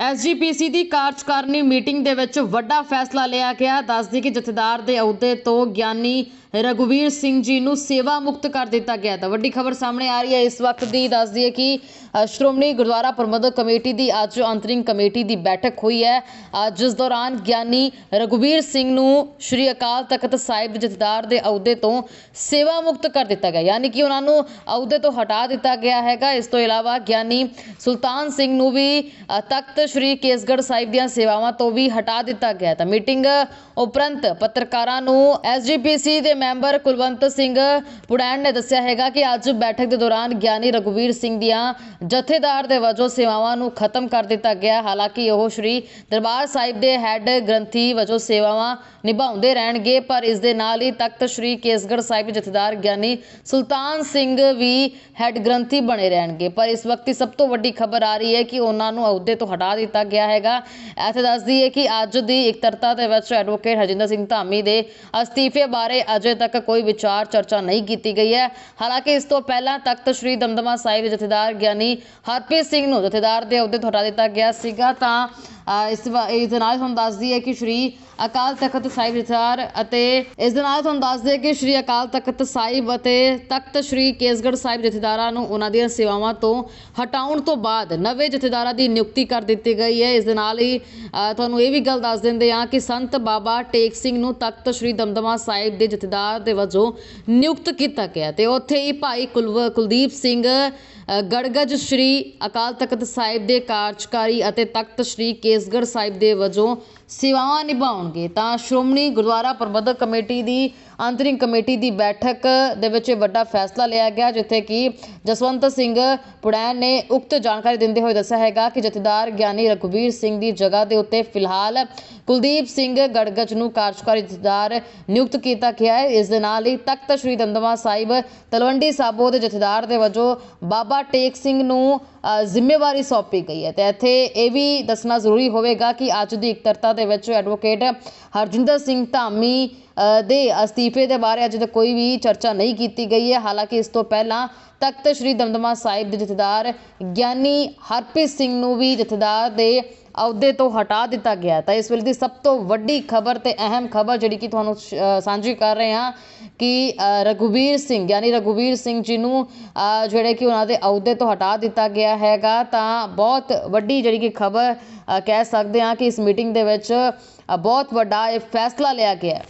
SGPC ਦੀ ਕਾਰਜਕਾਰਨੀ meeting ਦੇ ਵਿੱਚ ਵੱਡਾ ਫੈਸਲਾ ਲਿਆ ਗਿਆ। ਦੱਸਦੀ ਕਿ ਜਥੇਦਾਰ ਦੇ ਅਹੁਦੇ ਤੋਂ ਗਿਆਨੀ ਰਘੁਵੀਰ ਸਿੰਘ ਜੀ ਨੂੰ ਸੇਵਾ ਮੁਕਤ ਕਰ ਦਿੱਤਾ ਗਿਆ ਤਾਂ ਵੱਡੀ ਖਬਰ ਸਾਹਮਣੇ ਆ ਰਹੀ ਹੈ। ਇਸ ਵਕਤ ਦੀ ਦੱਸਦੀ ਹੈ ਕਿ ਸ਼੍ਰੋਮਣੀ ਗੁਰਦੁਆਰਾ ਪ੍ਰਬੰਧਕ ਕਮੇਟੀ ਦੀ ਅੱਜ ਅੰਤਰਿੰਗ ਕਮੇਟੀ ਦੀ ਬੈਠਕ ਹੋਈ ਹੈ। ਜਿਸ ਦੌਰਾਨ ਗਿਆਨੀ ਰਘੁਵੀਰ ਸਿੰਘ ਨੂੰ ਸ਼੍ਰੀ ਅਕਾਲ ਤਖਤ ਸਾਹਿਬ ਜਥੇਦਾਰ ਦੇ ਅਹੁਦੇ ਤੋਂ ਸੇਵਾ ਮੁਕਤ ਕਰ ਦਿੱਤਾ ਗਿਆ। ਯਾਨੀ ਕਿ ਉਹਨਾਂ ਨੂੰ ਅਹੁਦੇ ਤੋਂ ਹਟਾ ਦਿੱਤਾ ਗਿਆ ਹੈਗਾ। ਇਸ ਤੋਂ ਇਲਾਵਾ ਗਿਆਨੀ ਸੁਲਤਾਨ ਸਿੰਘ ਨੂੰ ਵੀ ਤਖਤ ਸ੍ਰੀ ਕੇਸਗੜ੍ਹ ਸਾਹਿਬ ਦੀਆਂ ਸੇਵਾਵਾਂ ਤੋਂ ਵੀ ਹਟਾ ਦਿੱਤਾ ਗਿਆ ਤਾਂ ਮੀਟਿੰਗ ਉਪਰੰਤ ਪੱਤਰਕਾਰਾਂ ਨੂੰ ਐਸਜੀਪੀਸੀ ਦੇ ਮੈਂਬਰ ਕੁਲਵੰਤ ਸਿੰਘ ਪੁੜੈਣ ਨੇ ਦੱਸਿਆ ਹੈਗਾ ਕਿ ਅੱਜ ਬੈਠਕ ਦੇ ਦੌਰਾਨ ਗਿਆਨੀ ਰਘੁਵੀਰ ਸਿੰਘ ਦੀਆਂ ਜਥੇਦਾਰ ਦੇ ਵਜੋਂ ਸੇਵਾਵਾਂ ਨੂੰ ਖਤਮ ਕਰ ਦਿੱਤਾ ਗਿਆ ਹਾਲਾਂਕਿ ਉਹ ਸ੍ਰੀ ਦਰਬਾਰ ਸਾਹਿਬ ਦੇ ਹੈੱਡ ਗ੍ਰੰਥੀ ਵਜੋਂ ਸੇਵਾਵਾਂ ਨਿਭਾਉਂਦੇ ਰਹਿਣਗੇ, ਪਰ ਇਸ ਦੇ ਨਾਲ ਹੀ ਤਖਤ ਸ੍ਰੀ ਕੇਸਗੜ੍ਹ ਸਾਹਿਬ ਜਥੇਦਾਰ ਗਿਆਨੀ ਸੁਲਤਾਨ ਸਿੰਘ ਵੀ ਹੈੱਡ ਗ੍ਰੰਥੀ ਬਣੇ ਰਹਿਣਗੇ। ਪਰ ਇਸ ਵਕਤ ਦੀ ਸਭ ਤੋਂ ਵੱਡੀ ਖਬਰ ਆ ਰਹੀ ਹੈ ਕਿ ਉਹਨਾਂ ਨੂੰ ਅਹੁਦੇ ਤੋਂ ਹਟਾ ਦਿੱਤਾ ਗਿਆ ਹੈਗਾ। ਇੱਥੇ ਦੱਸਦੀ ਹੈ ਕਿ ਅੱਜ ਦੀ ਇਕੱਤਰਤਾ ਦੇ ਵਿੱਚ ਐਡਵੋਕੇਟ ਹਰਜਿੰਦਰ ਸਿੰਘ ਧਾਮੀ ਦੇ ਅਸਤੀਫੇ ਬਾਰੇ ਅਜੇ ਤੱਕ ਕੋਈ ਵਿਚਾਰ, ਚਰਚਾ ਨਹੀਂ ਕੀਤੀ ਗਈ ਹੈ। ਹਾਲਾਂਕਿ ਇਸ ਤੋਂ ਪਹਿਲਾਂ ਤਖਤ ਸ੍ਰੀ ਦਮਦਮਾ ਸਾਹਿਬ ਦੇ ਜਥੇਦਾਰ ਗਿਆਨੀ ਹਰਪ੍ਰੀਤ ਸਿੰਘ ਨੂੰ ਜਥੇਦਾਰ ਦੇ ਅਹੁਦੇ ਤੋਂ ਹਟਾ ਦਿੱਤਾ ਗਿਆ ਸੀਗਾ। ਤਾਂ ਇਸ ਇਸ ਦੇ ਨਾਲ ਤੁਹਾਨੂੰ ਦੱਸਦੀ ਹੈ ਕਿ ਸ਼੍ਰੀ ਅਕਾਲ ਤਖਤ ਸਾਹਿਬ ਜਥੇਦਾਰ ਅਤੇ ਇਸ ਦੇ ਨਾਲ ਤੁਹਾਨੂੰ ਦੱਸਦੇ ਕਿ ਸ਼੍ਰੀ ਅਕਾਲ ਤਖਤ ਸਾਹਿਬ ਅਤੇ ਤਖਤ ਸ਼੍ਰੀ ਕੇਸਗੜ੍ਹ ਸਾਹਿਬ ਜਥੇਦਾਰਾਂ ਨੂੰ ਉਹਨਾਂ ਦੀਆਂ ਸੇਵਾਵਾਂ ਤੋਂ ਹਟਾਉਣ ਤੋਂ ਬਾਅਦ ਨਵੇਂ ਜਥੇਦਾਰਾਂ ਦੀ ਨਿਯੁਕਤੀ ਕਰ ਦਿੱਤੀ ਗਈ ਹੈ। ਇਸ ਦੇ ਨਾਲ ਹੀ ਤੁਹਾਨੂੰ ਇਹ ਵੀ ਗੱਲ ਦੱਸ ਦਿੰਦੇ ਹਾਂ ਕਿ ਸੰਤ ਬਾਬਾ ਟੇਕ ਸਿੰਘ ਨੂੰ ਤਖਤ ਸ਼੍ਰੀ ਦਮਦਮਾ ਸਾਹਿਬ ਦੇ ਜਥੇਦਾਰ ਦੇ ਵਜੋਂ ਨਿਯੁਕਤ ਕੀਤਾ ਗਿਆ ਤੇ ਉੱਥੇ ਹੀ ਭਾਈ ਕੁਲਵ- ਕੁਲਦੀਪ ਸਿੰਘ ਗੜਗਜ ਸ਼੍ਰੀ ਅਕਾਲ ਤਖਤ ਸਾਹਿਬ ਦੇ ਕਾਰਜਕਾਰੀ ਅਤੇ ਤਖਤ ਸ਼੍ਰੀ ਕੇਸਗੜ੍ਹ ਸਾਹਿਬ ਦੇ ਵਜੋਂ ਸੇਵਾਵਾਂ ਨਿਭਾਉਣਗੇ। ਤਾਂ ਸ਼੍ਰੋਮਣੀ ਗੁਰਦੁਆਰਾ ਪ੍ਰਬੰਧਕ ਕਮੇਟੀ ਦੀ ਅੰਤਰਿਮ ਕਮੇਟੀ ਦੀ ਬੈਠਕ ਦੇ ਵਿੱਚ ਇਹ ਵੱਡਾ ਫੈਸਲਾ ਲਿਆ ਗਿਆ, ਜਿੱਥੇ ਕਿ ਜਸਵੰਤ ਸਿੰਘ ਪੁੜੈਨ ਨੇ ਉਕਤ ਜਾਣਕਾਰੀ ਦਿੰਦੇ ਹੋਏ ਦੱਸਿਆ ਹੈਗਾ ਕਿ ਜਥੇਦਾਰ ਗਿਆਨੀ ਰਘੁਵੀਰ ਸਿੰਘ ਦੀ ਜਗ੍ਹਾ ਦੇ ਉੱਤੇ ਫਿਲਹਾਲ ਕੁਲਦੀਪ ਸਿੰਘ ਗੜਗੜ ਨੂੰ ਕਾਰਜਕਾਰੀ ਜਥੇਦਾਰ ਨਿਯੁਕਤ ਕੀਤਾ ਗਿਆ ਹੈ। ਇਸ ਦੇ ਨਾਲ ਹੀ ਤਖਤ ਸ੍ਰੀ ਦਮਦਮਾ ਸਾਹਿਬ ਤਲਵੰਡੀ ਸਾਬੋ ਦੇ ਜਥੇਦਾਰ ਦੇ ਵਜੋਂ ਬਾਬਾ ਟੇਕ ਸਿੰਘ ਨੂੰ ਜ਼ਿੰਮੇਵਾਰੀ ਸੌਂਪੀ ਗਈ ਹੈ। ਤੇ ਇੱਥੇ ਇਹ ਵੀ ਦੱਸਣਾ ਜ਼ਰੂਰੀ ਹੋਵੇਗਾ ਕਿ ਅੱਜ ਦੀ ਇਕੱਤਰਤਾ ਦੇ ਵਿੱਚ ਐਡਵੋਕੇਟ ਹਰਜਿੰਦਰ ਸਿੰਘ ਧਾਮੀ ਦੇ ਅਸਤੀਫੇ ਦੇ ਬਾਰੇ ਅਜੇ ਤੱਕ ਕੋਈ ਵੀ ਚਰਚਾ ਨਹੀਂ ਕੀਤੀ ਗਈ ਹੈ। ਹਾਲਾਂਕਿ ਇਸ ਤੋਂ ਪਹਿਲਾਂ ਤਖਤ ਸ੍ਰੀ ਦਮਦਮਾ ਸਾਹਿਬ ਦੇ ਜਥੇਦਾਰ ਗਿਆਨੀ ਹਰਪ੍ਰੀਤ ਸਿੰਘ ਨੂੰ ਵੀ ਜਥੇਦਾਰ ਦੇ ਅਹੁਦੇ ਤੋਂ ਹਟਾ ਦਿੱਤਾ ਗਿਆ ਤਾਂ ਇਸ ਵੇਲੇ ਦੀ ਸਭ ਤੋਂ ਵੱਡੀ ਖਬਰ ਤੇ ਅਹਿਮ ਖਬਰ ਜਿਹੜੀ ਕਿ ਤੁਹਾਨੂੰ ਸਾਂਝੀ ਕਰ ਰਹੇ ਹਾਂ ਕਿ ਅ, ਰਘੁਵੀਰ ਸਿੰਘ ਯਾਨੀ ਰਘੁਵੀਰ ਸਿੰਘ ਜੀ ਨੂੰ ਜਿਹੜੇ ਕਿ ਉਹਨਾਂ ਦੇ ਅਹੁਦੇ ਤੋਂ ਹਟਾ ਦਿੱਤਾ ਗਿਆ ਹੈਗਾ। ਤਾਂ ਬਹੁਤ ਵੱਡੀ ਜਿਹੜੀ ਕਿ ਖਬਰ ਕਹਿ ਸਕਦੇ ਹਾਂ ਕਿ ਇਸ ਮੀਟਿੰਗ ਦੇ ਵਿੱਚ ਬਹੁਤ ਵੱਡਾ ਇਹ ਫੈਸਲਾ ਲਿਆ ਗਿਆ